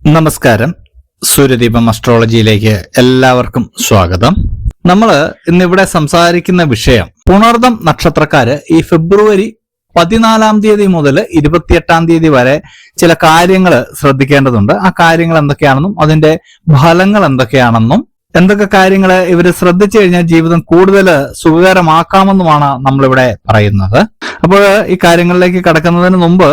നമസ്കാരം. സൂര്യദീപം അസ്ട്രോളജിയിലേക്ക് എല്ലാവർക്കും സ്വാഗതം. നമ്മൾ ഇന്നിവിടെ സംസാരിക്കുന്ന വിഷയം പുണർദം നക്ഷത്രക്കാര് ഈ ഫെബ്രുവരി പതിനാലാം തീയതി മുതൽ ഇരുപത്തിയെട്ടാം തീയതി വരെ ചില കാര്യങ്ങൾ ശ്രദ്ധിക്കേണ്ടതുണ്ട്. ആ കാര്യങ്ങൾ എന്തൊക്കെയാണെന്നും അതിന്റെ ഫലങ്ങൾ എന്തൊക്കെയാണെന്നും എന്തൊക്കെ കാര്യങ്ങൾ ഇവർ ശ്രദ്ധിച്ചു കഴിഞ്ഞാൽ ജീവിതം കൂടുതൽ സുഖകരമാക്കാമെന്നുമാണ് നമ്മളിവിടെ പറയുന്നത്. അപ്പോൾ ഈ കാര്യങ്ങളിലേക്ക് കടക്കുന്നതിന് മുമ്പ്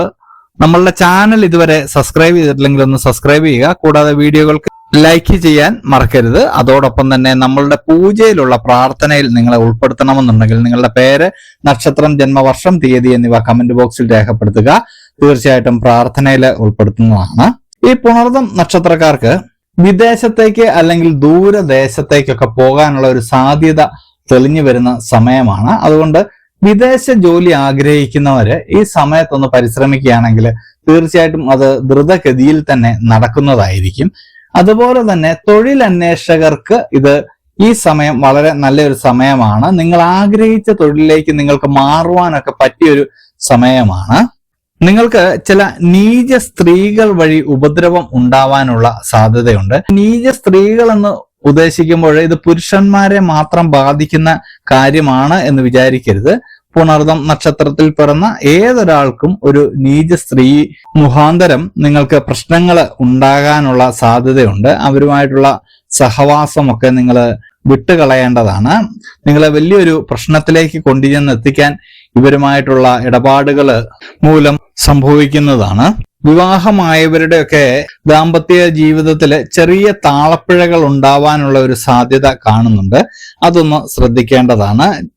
നമ്മളുടെ ചാനൽ ഇതുവരെ സബ്സ്ക്രൈബ് ചെയ്തിട്ടില്ലെങ്കിൽ ഒന്ന് സബ്സ്ക്രൈബ് ചെയ്യുക. കൂടാതെ വീഡിയോകൾക്ക് ലൈക്ക് ചെയ്യാൻ മറക്കരുത്. അതോടൊപ്പം തന്നെ നമ്മളുടെ പൂജയിലുള്ള പ്രാർത്ഥനയിൽ നിങ്ങളെ ഉൾപ്പെടുത്തണമെന്നുണ്ടെങ്കിൽ നിങ്ങളുടെ പേര് നക്ഷത്രം ജന്മവർഷം തീയതി എന്നിവ കമന്റ് ബോക്സിൽ രേഖപ്പെടുത്തുക. തീർച്ചയായിട്ടും പ്രാർത്ഥനയിൽ ഉൾപ്പെടുത്തുന്നതാണ്. ഈ പുണർദം നക്ഷത്രക്കാർക്ക് വിദേശത്തേക്ക് അല്ലെങ്കിൽ ദൂരദേശത്തേക്കൊക്കെ പോകാനുള്ള ഒരു സാധ്യത തെളിഞ്ഞു വരുന്ന സമയമാണ്. അതുകൊണ്ട് വിദേശ ജോലി ആഗ്രഹിക്കുന്നവര് ഈ സമയത്തൊന്ന് പരിശ്രമിക്കുകയാണെങ്കിൽ തീർച്ചയായിട്ടും അത് ദ്രുതഗതിയിൽ തന്നെ നടക്കുന്നതായിരിക്കും. അതുപോലെ തന്നെ തൊഴിലന്വേഷകർക്ക് ഇത് ഈ സമയം വളരെ നല്ലൊരു സമയമാണ്. നിങ്ങൾ ആഗ്രഹിച്ച തൊഴിലിലേക്ക് നിങ്ങൾക്ക് മാറുവാനൊക്കെ പറ്റിയൊരു സമയമാണ്. നിങ്ങൾക്ക് ചില നീച സ്ത്രീകൾ വഴി ഉപദ്രവം ഉണ്ടാവാനുള്ള സാധ്യതയുണ്ട്. നീച സ്ത്രീകൾ എന്ന് ഉദ്ദേശിക്കുമ്പോൾ ഇത് പുരുഷന്മാരെ മാത്രം ബാധിക്കുന്ന കാര്യമാണ് എന്ന് വിചാരിക്കരുത്. പുണർദം നക്ഷത്രത്തിൽ പിറന്ന ഏതൊരാൾക്കും ഒരു നീച സ്ത്രീ മുഖാന്തരം നിങ്ങൾക്ക് പ്രശ്നങ്ങൾ ഉണ്ടാകാനുള്ള സാധ്യതയുണ്ട്. അവരുമായിട്ടുള്ള സഹവാസമൊക്കെ നിങ്ങൾ വിട്ടുകളയേണ്ടതാണ്. നിങ്ങളെ വലിയൊരു പ്രശ്നത്തിലേക്ക് കൊണ്ടുചെന്ന് എത്തിക്കാൻ ഇവരുമായിട്ടുള്ള ഇടപാടുകൾ മൂലം സംഭവിക്കുന്നതാണ്. വിവാഹമായവരുടെയൊക്കെ ദാമ്പത്യ ജീവിതത്തിൽ ചെറിയ താളപ്പിഴകൾ ഉണ്ടാവാനുള്ള ഒരു സാധ്യത കാണുന്നുണ്ട്. അതൊന്ന് ശ്രദ്ധിക്കേണ്ടതാണ്.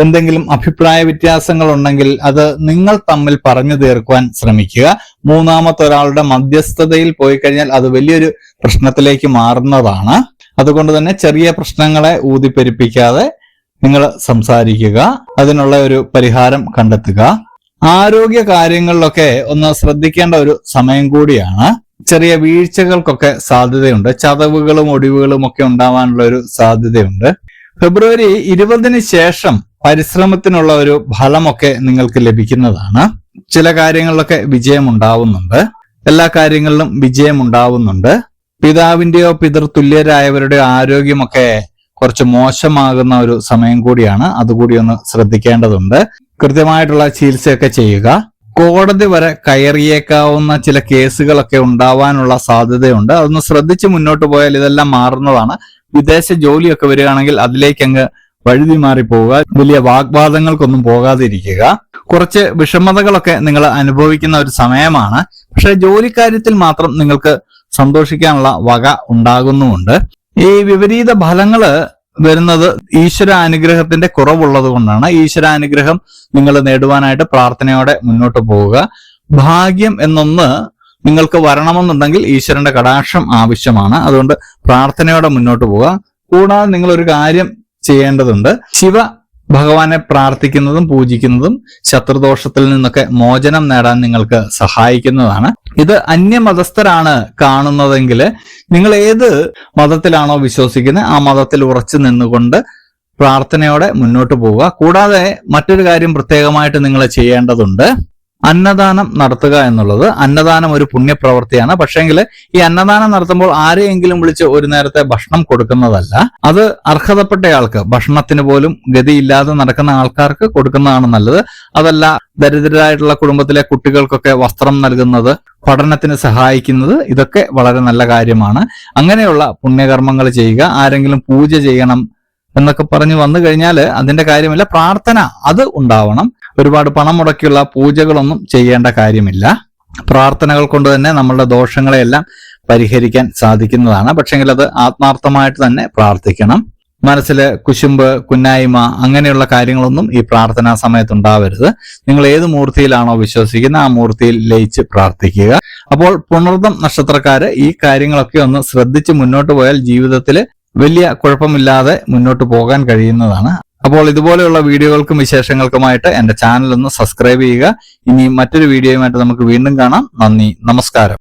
എന്തെങ്കിലും അഭിപ്രായ വ്യത്യാസങ്ങൾ ഉണ്ടെങ്കിൽ അത് നിങ്ങൾ തമ്മിൽ പറഞ്ഞു തീർക്കുവാൻ ശ്രമിക്കുക. മൂന്നാമത്തെ ഒരാളുടെ മധ്യസ്ഥതയിൽ പോയി കഴിഞ്ഞാൽ അത് വലിയൊരു പ്രശ്നത്തിലേക്ക് മാറുന്നതാണ്. അതുകൊണ്ട് തന്നെ ചെറിയ പ്രശ്നങ്ങളെ ഊതിപ്പെരിപ്പിക്കാതെ നിങ്ങൾ സംസാരിക്കുക. അതിനുള്ള ഒരു പരിഹാരം കണ്ടെത്തുക. ആരോഗ്യ കാര്യങ്ങളിലൊക്കെ ഒന്ന് ശ്രദ്ധിക്കേണ്ട ഒരു സമയം കൂടിയാണ്. ചെറിയ വീഴ്ചകൾക്കൊക്കെ സാധ്യതയുണ്ട്. ചതവുകളും ഒടിവുകളും ഒക്കെ ഉണ്ടാവാനുള്ള ഒരു സാധ്യതയുണ്ട്. ഫെബ്രുവരി ഇരുപതിന് ശേഷം പരിശ്രമത്തിനുള്ള ഒരു ഫലമൊക്കെ നിങ്ങൾക്ക് ലഭിക്കുന്നതാണ്. ചില കാര്യങ്ങളിലൊക്കെ വിജയമുണ്ടാവുന്നുണ്ട്. എല്ലാ കാര്യങ്ങളിലും വിജയമുണ്ടാവുന്നുണ്ട്. പിതാവിന്റെയോ പിതൃതുല്യരായവരുടെയോ ആരോഗ്യമൊക്കെ കുറച്ച് മോശമാകുന്ന ഒരു സമയം കൂടിയാണ്. അതുകൂടി ഒന്ന് ശ്രദ്ധിക്കേണ്ടതുണ്ട്. കൃത്യമായിട്ടുള്ള ചികിത്സയൊക്കെ ചെയ്യുക. കോടതി വരെ കയറിയേക്കാവുന്ന ചില കേസുകളൊക്കെ ഉണ്ടാവാനുള്ള സാധ്യതയുണ്ട്. അതൊന്ന് ശ്രദ്ധിച്ച് മുന്നോട്ട് പോയാൽ ഇതെല്ലാം മാറുന്നതാണ്. വിദേശ ജോലിയൊക്കെ വരികയാണെങ്കിൽ അതിലേക്ക് അങ്ങ് വഴുതി മാറി പോവുക. വലിയ വാഗ്വാദങ്ങൾക്കൊന്നും പോകാതിരിക്കുക. കുറച്ച് വിഷമതകളൊക്കെ നിങ്ങൾ അനുഭവിക്കുന്ന ഒരു സമയമാണ്. പക്ഷെ ജോലിക്കാര്യത്തിൽ മാത്രം നിങ്ങൾക്ക് സന്തോഷിക്കാനുള്ള വക ഉണ്ടാകുന്നുമുണ്ട്. ഈ വിപരീത ഫലങ്ങൾ വരുന്നത് ഈശ്വര അനുഗ്രഹത്തിന്റെ കുറവുള്ളത് കൊണ്ടാണ്. ഈശ്വര അനുഗ്രഹം നിങ്ങൾ നേടുവാനായിട്ട് പ്രാർത്ഥനയോടെ മുന്നോട്ട് പോവുക. ഭാഗ്യം എന്നൊന്ന് നിങ്ങൾക്ക് വരണമെന്നുണ്ടെങ്കിൽ ഈശ്വരന്റെ കടാക്ഷം ആവശ്യമാണ്. അതുകൊണ്ട് പ്രാർത്ഥനയോടെ മുന്നോട്ട് പോവുക. കൂടാതെ നിങ്ങൾ ഒരു കാര്യം ചെയ്യേണ്ടതുണ്ട്. ശിവ ഭഗവാനെ പ്രാർത്ഥിക്കുന്നതും പൂജിക്കുന്നതും ശത്രുദോഷത്തിൽ നിന്നൊക്കെ മോചനം നേടാൻ നിങ്ങൾക്ക് സഹായിക്കുന്നതാണ്. ഇത് അന്യമതസ്ഥരാണ് കാണുന്നതെങ്കിൽ നിങ്ങൾ ഏത് മതത്തിലാണോ വിശ്വസിക്കുന്നത് ആ മതത്തിൽ ഉറച്ചു നിന്നുകൊണ്ട് പ്രാർത്ഥനയോടെ മുന്നോട്ട് പോവുക. കൂടാതെ മറ്റൊരു കാര്യം പ്രത്യേകമായിട്ട് നിങ്ങൾ ചെയ്യേണ്ടതുണ്ട്. അന്നദാനം നടത്തുക എന്നുള്ളത് അന്നദാനം ഒരു പുണ്യപ്രവൃത്തിയാണ്. പക്ഷേങ്കിൽ ഈ അന്നദാനം നടത്തുമ്പോൾ ആരെയെങ്കിലും വിളിച്ച് ഒരു നേരത്തെ ഭക്ഷണം കൊടുക്കുന്നതല്ല. അത് അർഹതപ്പെട്ടയാൾക്ക് ഭക്ഷണത്തിന് പോലും ഗതിയില്ലാതെ നടക്കുന്ന ആൾക്കാർക്ക് കൊടുക്കുന്നതാണ് നല്ലത്. അതല്ല ദരിദ്രരായിട്ടുള്ള കുടുംബത്തിലെ കുട്ടികൾക്കൊക്കെ വസ്ത്രം നൽകുന്നത് പഠനത്തിന് സഹായിക്കുന്നത് ഇതൊക്കെ വളരെ നല്ല കാര്യമാണ്. അങ്ങനെയുള്ള പുണ്യകർമ്മങ്ങൾ ചെയ്യുക ആരെങ്കിലും പൂജ ചെയ്യണം എന്നൊക്കെ പറഞ്ഞു വന്നു കഴിഞ്ഞാൽ അതിന്റെ കാര്യമില്ല പ്രാർത്ഥന അത് ഉണ്ടാവണം. ഒരുപാട് പണം മുടക്കിയുള്ള പൂജകളൊന്നും ചെയ്യേണ്ട കാര്യമില്ല. പ്രാർത്ഥനകൾ കൊണ്ട് തന്നെ നമ്മളുടെ ദോഷങ്ങളെയെല്ലാം പരിഹരിക്കാൻ സാധിക്കുന്നതാണ്. പക്ഷെങ്കിൽ അത് ആത്മാർത്ഥമായിട്ട് തന്നെ പ്രാർത്ഥിക്കണം. മനസ്സിൽ കുശുമ്പ് കുന്നായ്മ അങ്ങനെയുള്ള കാര്യങ്ങളൊന്നും ഈ പ്രാർത്ഥനാ സമയത്ത് ഉണ്ടാവരുത്. നിങ്ങൾ ഏത് മൂർത്തിയിലാണോ വിശ്വസിക്കുന്നത് ആ മൂർത്തിയിൽ ലയിച്ച് പ്രാർത്ഥിക്കുക. അപ്പോൾ പുണർദം നക്ഷത്രക്കാര് ഈ കാര്യങ്ങളൊക്കെ ഒന്ന് ശ്രദ്ധിച്ച് മുന്നോട്ട് പോയാൽ ജീവിതത്തിൽ വലിയ കുഴപ്പമില്ലാതെ മുന്നോട്ട് പോകാൻ കഴിയുന്നതാണ്. അപ്പോൾ ഇതുപോലെയുള്ള വീഡിയോകൾക്കും വിശേഷങ്ങൾക്കുമായിട്ട് എന്റെ ചാനൽ ഒന്ന് സബ്സ്ക്രൈബ് ചെയ്യുക. ഇനി മറ്റൊരു വീഡിയോയുമായിട്ട് നമുക്ക് വീണ്ടും കാണാം. നന്ദി. നമസ്കാരം.